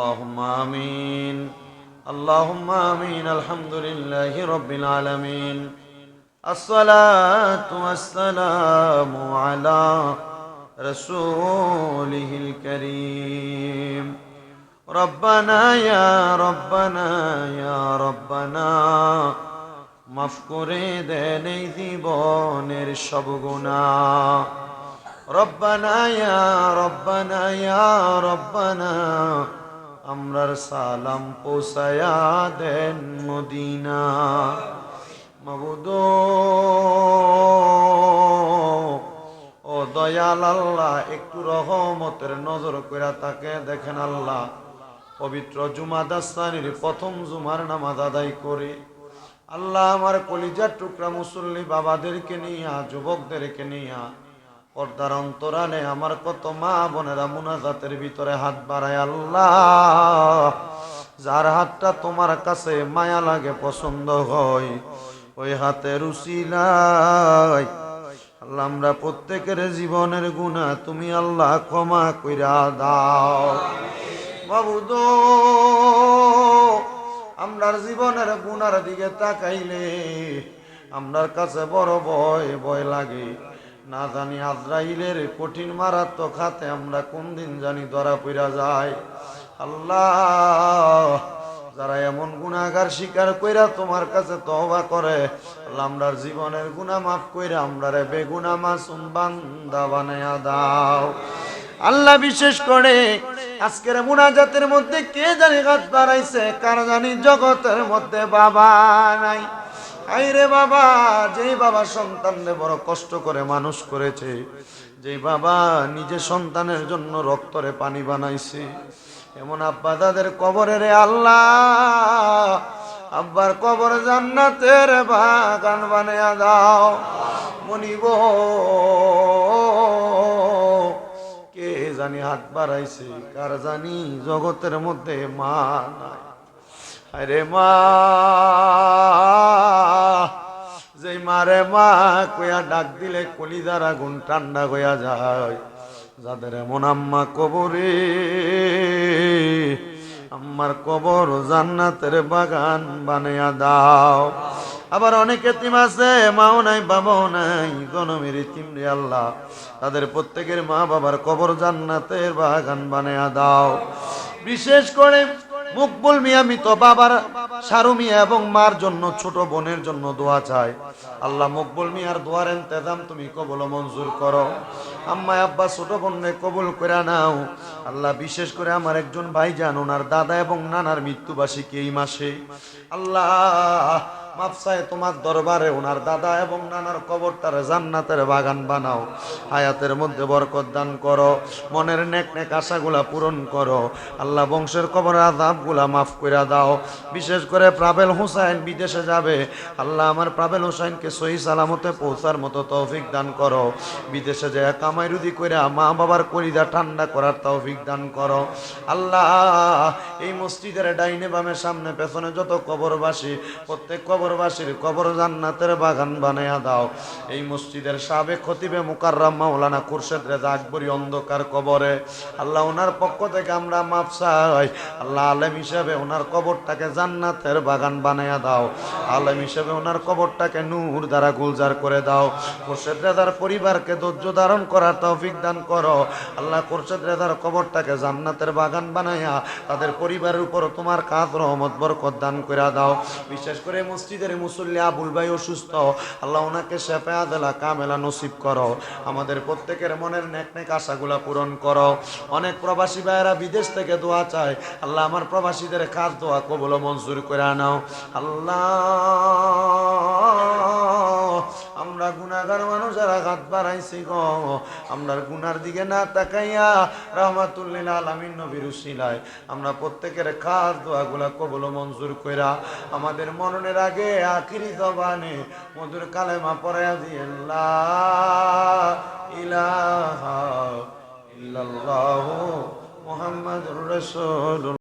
اللهم آمين اللهم آمين الحمد لله رب العالمين الصلاة والسلام على رسوله الكريم ربنا يا ربنا يا ربنا মাফ করে দেন এই জীবনের সব গুণা রব্বানা ইয়া রব্বানা ইয়া রব্বানা আমরার সালাম পৌঁছায়া দেন মদিনা। মবুদ, ও দয়াল আল্লাহ, একটু রহমতের নজর কইরা তাকে দেখেন আল্লাহ। পবিত্র জুমা দাস্তানির প্রথম জুমার নামাজ আদায় করে। আল্লাহ আমার কলিজার টুকরা মুসল্লি বাবাদেরকে নিয়া, যুবকদেরকে নিয়া পর্দার অন্তরালে আমার কত মা বোনেরা মুনাজাতের ভিতরে হাত বাড়ায় আল্লাহ। যার হাতটা তোমার কাছে মায়া লাগে, পছন্দ হয়, ওই হাতে রুচিলাই আল্লাহ, আমরা প্রত্যেকের জীবনের গুণা তুমি আল্লাহ ক্ষমা কইরা দাও। বাবু বাবুদ আমরার জীবনের গুনার দিকে তাকাইলে আমরার কাছে বড় ভয় ভয় লাগে। না জানি আজরাইলের কঠিন মারাত্মক হাতে আমরা কোন দিন জানি ধরা পড়া যায়। আল্লাহ, যারা এমন গুণাগার স্বীকার কইরা তোমার কাছে তওবা করে আমরার জীবনের গুণা মাফ কইরা আমরারে বেগুনা মাসুম বান্দা বানায়া দাও। আল্লাহ বিশেষ করে আজকের মুনাজাতের মধ্যে কে জানি হাত বাড়াইছে, কার জানি জগতের মধ্যে বাবা নাই। আইরে বাবা, যেই বাবা সন্তানরে বড় কষ্ট করে মানুষ করেছে, যেই বাবা নিজে সন্তানের জন্য রক্তরে পানি বানাইছে, এমন আব্বা দাদের কবরে রে আল্লাহ, আব্বার কবর জান্নাতের বাগান বানিয়ে দাও। মনিব, কে জানি হাত বাড়াইছে, কার জানি জগতের মধ্যে মা নাই। আরে মা যে মারে মা কইয়া ডাক দিলে কলিদার আগুন ঠান্ডা হইয়া যায়। যাদের এমন আম্মা কবরে, আম্মার কবর জান্নাতের বাগান বানাইয়া দাও। আবার অনেক এতিম আছে, মাও নাই, বাবাও নাই, জনমের ইতিম রে আল্লাহ। তাদের প্রত্যেকের মা বাবার কবর জান্নাতের বাগান বানাইয়া দাও। বিশেষ করে মুকবুল মিয়া মৃত বাবার সারু মিয়া এবং মার জন্য ছোট বোনের জন্য দোয়া চায়। আল্লাহ মকবুল মিয়ার দোয়ার এন্তেজাম তুমি কবল মঞ্জুর করো। আম্মা, আব্বা, ছোট বোনরে কবুল করে নাও। আল্লাহ বিশেষ করে আমার একজন ভাই যান ওনার দাদা এবং নানার মৃত্যুবার্ষিকী এই মাসে। আল্লাহ মাফসায় তোমার দরবারে ওনার দাদা এবং নানার কবরটার জান্নাতের বাগান বানাও। হায়াতের মধ্যে বরকত দান করো। মনের নেক নেক আশাগুলা পূরণ করো। আল্লাহ বংশের কবর আদাবগুলা মাফ করে দাও। বিশেষ করে প্রাবেল হুসাইন বিদেশে যাবে। আল্লাহ আমার প্রাবেল হুসাইনকে সহি সালামতে পৌঁছার মতো তৌফিক দান করো। বিদেশে যে কামাই রুদি করে মা বাবার কলিদা ঠান্ডা করার তৌফিক দান করো। আল্লাহ, এই মসজিদের ডাইনে বামের সামনে পেছনে যত কবরবাসী, প্রত্যেক কবরবাসীর কবর জান্নাতের বাগান বানাইয়া দাও। এই মসজিদের সাবেক খতিবে মুকাররাম মাওলানা খুরশেদ রেজা আকবরী অন্ধকার কবরে। আল্লাহ ওনার পক্ষ থেকে আমরা মাপ চাই। আল্লাহ আলেম হিসেবে ওনার কবরটাকে জান্নাতের বাগান বানাইয়া দাও। আলেম হিসেবে ওনার কবরটাকে নূর দ্বারা গুলজার করে দাও। খুরশেদ রেজার পরিবারকে ধৈর্য ধারণ করার তৌফিক দান করো। আল্লাহ খুরশেদ রেজার কবরটাকে জান্নাতের বাগান বানাইয়া তাদের পরিবারের উপর তোমার কাজ, রহমত, বরকত দান করে দাও। বিশেষ করে মসজিদের মুসল্লি আবুল ভাই অসুস্থ, আল্লাহ ওনাকে শেফে আদেলা কামেলা নসিব করো। আমাদের প্রত্যেকের মনের নেক নেক আশাগুলা পূরণ করো। অনেক প্রবাসী ভাইয়েরা বিদেশ থেকে দোয়া চায়, আল্লাহ আমার প্রবাসীদের কাজ দোয়া কবল মঞ্জুর করে আনাও। আল্লাহ, আমরা গুনাগার হাত বাড়াইছি গো। আমরার গুনার দিকে না তাকাইয়া রহমাতুল্লিল আলামিন নবীর উসিলায় আমরা প্রত্যেকের খাস দোয়াগুলা কবল মঞ্জুর কইরা আমাদের মরণের আগে আখিরি জবানে মধুর কালেমা পড়াইয়া দিয়ে ইলাহা ইল্লাল্লাহু মুহাম্মাদুর রাসূলুল্লাহ।